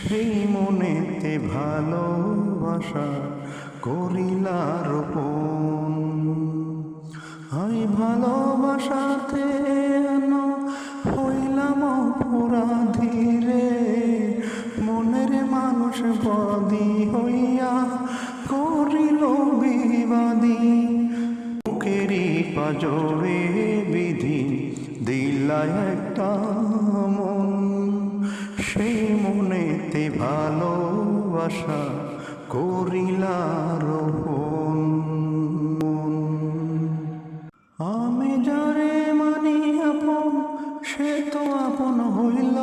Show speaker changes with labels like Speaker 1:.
Speaker 1: সেই মনেতে ভালোবাসা করিলা রোপণ। আমি ভালোবাসাতে হইলাম অপরাধী রে মনের মানুষ বদি হইয়া করিল বিবাদী। বুকেরই পাজরে বিধি দিলা একটা ভালোবাসা করিলা রোপণ আমি যারে মানি আপন সে তো আপন হইল।